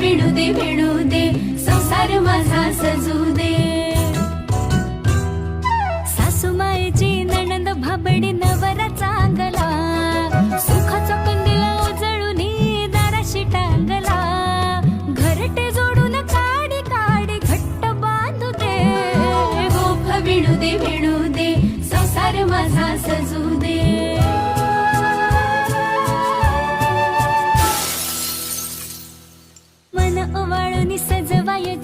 विणू दे विणू दे संसार माझा सजू दे. सासू माईची नणंद भाबडी न मन ओवाळून सजवाय